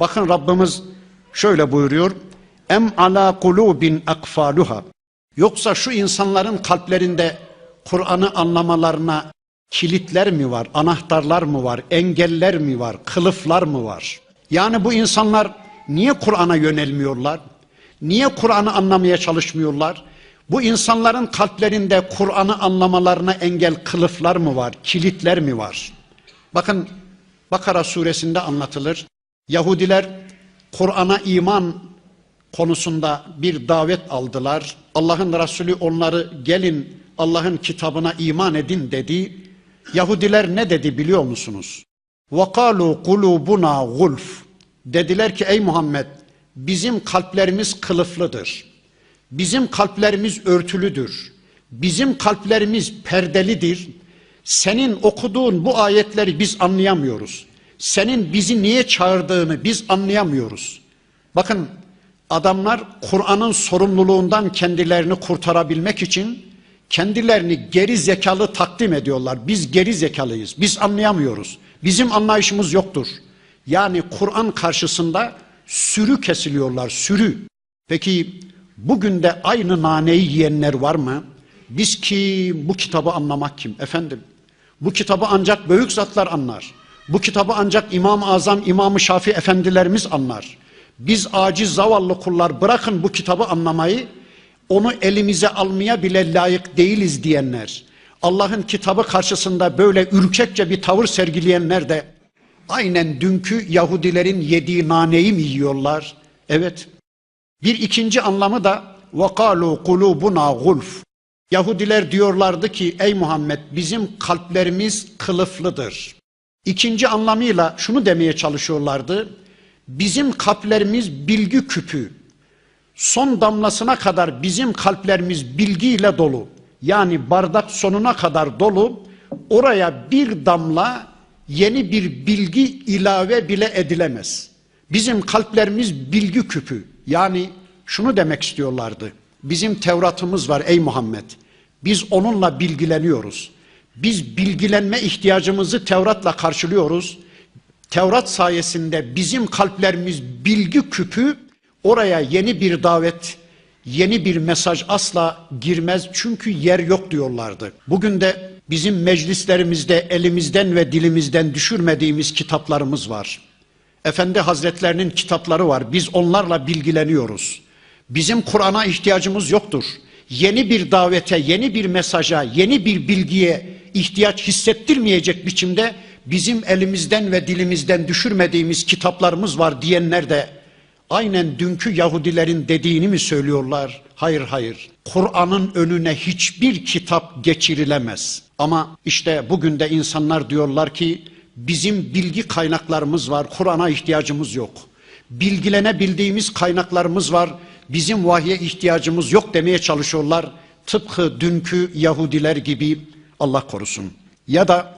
Bakın Rabbimiz şöyle buyuruyor. Em ala kulubin akfaluha. Yoksa şu insanların kalplerinde Kur'an'ı anlamalarına kilitler mi var, anahtarlar mı var, engeller mi var, kılıflar mı var? Yani bu insanlar niye Kur'an'a yönelmiyorlar? Niye Kur'an'ı anlamaya çalışmıyorlar? Bu insanların kalplerinde Kur'an'ı anlamalarına engel kılıflar mı var, kilitler mi var? Bakın Bakara suresinde anlatılır. Yahudiler Kur'an'a iman konusunda bir davet aldılar. Allah'ın Resulü onları gelin Allah'ın kitabına iman edin dedi. Yahudiler ne dedi biliyor musunuz? وَقَالُوا قُلُوبُنَا غُلْفٌ Dediler ki ey Muhammed bizim kalplerimiz kılıflıdır. Bizim kalplerimiz örtülüdür. Bizim kalplerimiz perdelidir. Senin okuduğun bu ayetleri biz anlayamıyoruz. Senin bizi niye çağırdığını biz anlayamıyoruz. Bakın adamlar Kur'an'ın sorumluluğundan kendilerini kurtarabilmek için kendilerini geri zekalı takdim ediyorlar. Biz geri zekalıyız. Biz anlayamıyoruz. Bizim anlayışımız yoktur. Yani Kur'an karşısında sürü kesiliyorlar, sürü. Peki bugün de aynı naneyi yiyenler var mı? Biz kim, bu kitabı anlamak kim? Efendim, bu kitabı ancak büyük zatlar anlar. Bu kitabı ancak İmam-ı Azam, İmam-ı Şafi efendilerimiz anlar. Biz aciz zavallı kullar bırakın bu kitabı anlamayı, onu elimize almaya bile layık değiliz diyenler, Allah'ın kitabı karşısında böyle ürkekçe bir tavır sergileyenler de aynen dünkü Yahudilerin yediği naneyi mi yiyorlar? Evet. Bir ikinci anlamı da وَقَالُوا قُلُوبُنَا غُلْفٌ Yahudiler diyorlardı ki ey Muhammed bizim kalplerimiz kılıflıdır. İkinci anlamıyla şunu demeye çalışıyorlardı. Bizim kalplerimiz bilgi küpü. Son damlasına kadar bizim kalplerimiz bilgiyle dolu. Yani bardak sonuna kadar dolu. Oraya bir damla yeni bir bilgi ilave bile edilemez. Bizim kalplerimiz bilgi küpü. Yani şunu demek istiyorlardı. Bizim Tevrat'ımız var ey Muhammed. Biz onunla bilgileniyoruz. Biz bilgilenme ihtiyacımızı Tevrat'la karşılıyoruz. Tevrat sayesinde bizim kalplerimiz bilgi küpü oraya yeni bir davet, yeni bir mesaj asla girmez çünkü yer yok diyorlardı. Bugün de bizim meclislerimizde elimizden ve dilimizden düşürmediğimiz kitaplarımız var. Efendi Hazretlerinin kitapları var. Biz onlarla bilgileniyoruz. Bizim Kur'an'a ihtiyacımız yoktur. Yeni bir davete, yeni bir mesaja, yeni bir bilgiye ihtiyaç hissettirmeyecek biçimde bizim elimizden ve dilimizden düşürmediğimiz kitaplarımız var diyenler de aynen dünkü Yahudilerin dediğini mi söylüyorlar? Hayır hayır. Kur'an'ın önüne hiçbir kitap geçirilemez. Ama işte bugün de insanlar diyorlar ki bizim bilgi kaynaklarımız var. Kur'an'a ihtiyacımız yok. Bilgilenebildiğimiz kaynaklarımız var. Bizim vahye ihtiyacımız yok demeye çalışıyorlar. Tıpkı dünkü Yahudiler gibi Allah korusun. Ya da